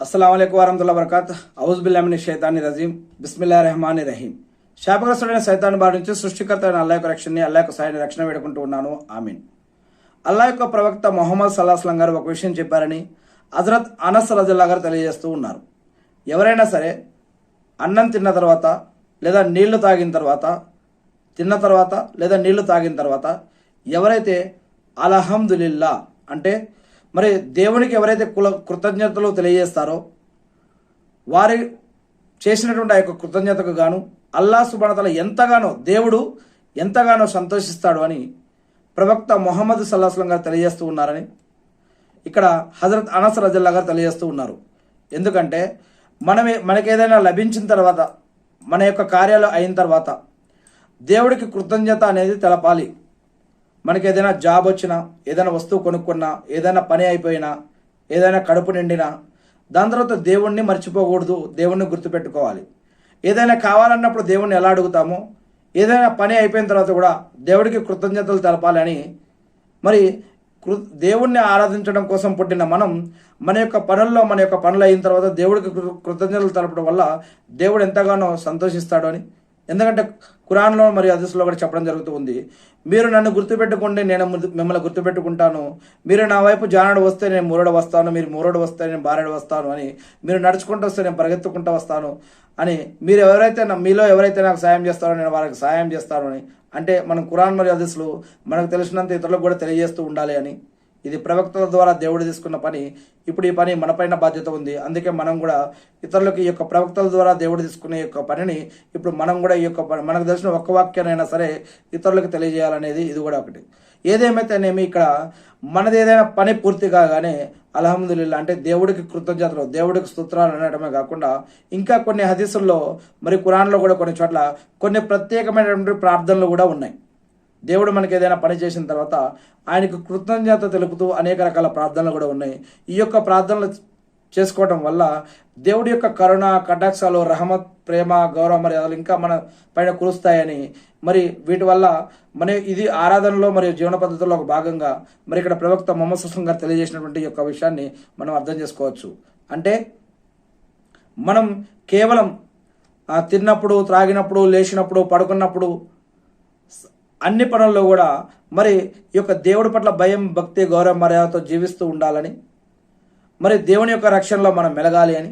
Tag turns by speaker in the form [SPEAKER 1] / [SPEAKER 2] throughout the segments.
[SPEAKER 1] అస్సలం వరహతుల్లా వరకాత్ హౌస్ బిల్లామిని షైతాని రజీం బిస్మిల్లా రెహమాని రహీం శాపగ్రస్తుడైన సైతాన్ బారి నుంచి సృష్టికర్త అయిన అల్లా యొక్క రక్షణని అల్లా యొక్క సాయిని రక్షణ వేడుకుంటూ ఉన్నాను. ఆమీన్. అల్లా యొక్క ప్రవక్త మొహమ్మద్ సల్లాహస్లం గారు ఒక విషయం చెప్పారని హజరత్ అనస్ రజల్లా గారు తెలియజేస్తూ ఉన్నారు. ఎవరైనా సరే అన్నం తిన్న తర్వాత లేదా నీళ్ళు తాగిన తర్వాత తిన్న తర్వాత లేదా నీళ్ళు తాగిన తర్వాత ఎవరైతే అలహమ్దులిల్లా అంటే మరి దేవునికి ఎవరైతే కుల కృతజ్ఞతలు తెలియజేస్తారో వారి చేసినటువంటి ఆ యొక్క కృతజ్ఞతకు గాను అల్లా సుబనతల ఎంతగానో దేవుడు ఎంతగానో సంతోషిస్తాడు అని ప్రవక్త మొహమ్మద్ సల్లాహస్లం గారు తెలియజేస్తూ ఉన్నారని ఇక్కడ హజరత్ అనస్ రజల్లా గారు తెలియజేస్తూ ఉన్నారు. ఎందుకంటే మనమే మనకేదైనా లభించిన తర్వాత మన యొక్క కార్యాలు అయిన తర్వాత దేవుడికి కృతజ్ఞత అనేది తెలపాలి. మనకి ఏదైనా జాబ్ వచ్చినా ఏదైనా వస్తువు కొనుక్కున్నా ఏదైనా పని అయిపోయినా ఏదైనా కడుపు నిండినా దాని తర్వాత దేవుణ్ణి మర్చిపోకూడదు దేవుణ్ణి గుర్తుపెట్టుకోవాలి. ఏదైనా కావాలన్నప్పుడు దేవుణ్ణి ఎలా అడుగుతామో? ఏదైనా పని అయిపోయిన తర్వాత కూడా దేవుడికి కృతజ్ఞతలు తెలపాలని మరి కృ దేవుణ్ణి ఆరాధించడం కోసం పుట్టిన మనం మన యొక్క పనుల్లో మన యొక్క పనులు అయిన తర్వాత దేవుడికి కృతజ్ఞతలు తెలపడం వల్ల దేవుడు ఎంతగానో సంతోషిస్తాడు అని ఎందుకంటే ఖురాన్లో మరియు అదస్సులో కూడా చెప్పడం జరుగుతూ ఉంది. మీరు నన్ను గుర్తుపెట్టుకోండి నేను మిమ్మల్ని గుర్తుపెట్టుకుంటాను. మీరు నా వైపు జానడు వస్తే నేను మూరడు వస్తాను. మీరు మూరడు వస్తే నేను బారడు వస్తాను అని మీరు నడుచుకుంటూ వస్తే నేను పరిగెత్తుకుంటూ వస్తాను అని మీరు ఎవరైతే నా- మీలో ఎవరైతే నాకు సాయం చేస్తారో నేను వారికి సాయం చేస్తాను అని. అంటే మనం కురాన్ మరియు హదీస్లు మనకు తెలిసినంత ఇతరులకు కూడా తెలియజేస్తూ ఉండాలి అని. ఇది ప్రవక్తల ద్వారా దేవుడు తీసుకున్న పని. ఇప్పుడు ఈ పని మనపైన బాధ్యత ఉంది. అందుకే మనం కూడా ఇతరులకు ఈ యొక్క ప్రవక్తల ద్వారా దేవుడు తీసుకునే యొక్క పనిని ఇప్పుడు మనం కూడా ఈ యొక్క పని- మనకు తెలిసిన ఒక్క వాక్యానైనా సరే ఇతరులకు తెలియజేయాలనేది ఇది కూడా ఒకటి. ఏదేమైతేనేమి ఇక్కడ మనది ఏదైనా పని పూర్తి కాగానే అలహమ్దుల్లా అంటే దేవుడికి కృతజ్ఞతలు దేవుడికి స్తోత్రాలు అనడమే కాకుండా ఇంకా కొన్ని హదీసుల్లో మరి కురాన్లో కూడా కొన్ని చోట్ల కొన్ని ప్రత్యేకమైనటువంటి ప్రార్థనలు కూడా ఉన్నాయి. దేవుడు మనకి ఏదైనా పని చేసిన తర్వాత ఆయనకు కృతజ్ఞత తెలుపుతూ అనేక రకాల ప్రార్థనలు కూడా ఉన్నాయి. ఈ యొక్క ప్రార్థనలు చేసుకోవటం వల్ల దేవుడి యొక్క కరుణ కటాక్షాలు రహమత్ ప్రేమ గౌరవ మర్యాదలు ఇంకా మన పైన కురుస్తాయని మరి వీటి వల్ల మన ఇది ఆరాధనలో మరియు జీవన పద్ధతుల్లో ఒక భాగంగా మరి ఇక్కడ ప్రవక్త మొహమ్మద్ సుస్లం గారు తెలియజేసినటువంటి యొక్క విషయాన్ని మనం అర్థం చేసుకోవచ్చు. అంటే మనం కేవలం తిన్నప్పుడు త్రాగినప్పుడు లేచినప్పుడు పడుకున్నప్పుడు అన్ని పనుల్లో కూడా మరి ఈ యొక్క దేవుడి పట్ల భయం భక్తి గౌరవ మర్యాదతో జీవిస్తూ ఉండాలని మరి దేవుని యొక్క రక్షణలో మనం మెలగాలి అని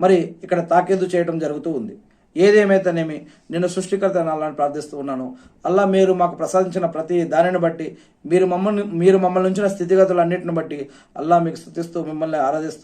[SPEAKER 1] మరి ఇక్కడ తాకేదు చేయడం జరుగుతూ ఉంది. ఏదేమైతేనేమి నేను సృష్టికర్త అనాలని ప్రార్థిస్తూ ఉన్నాను. అల్లా మీరు మాకు ప్రసాదించిన ప్రతి దానిని బట్టి మీరు మమ్మల్ని మీరు మమ్మల్ని ఉంచిన స్థితిగతులు అన్నింటిని బట్టి అల్లా మీకు స్థుతిస్తూ మిమ్మల్ని ఆరాధిస్తూ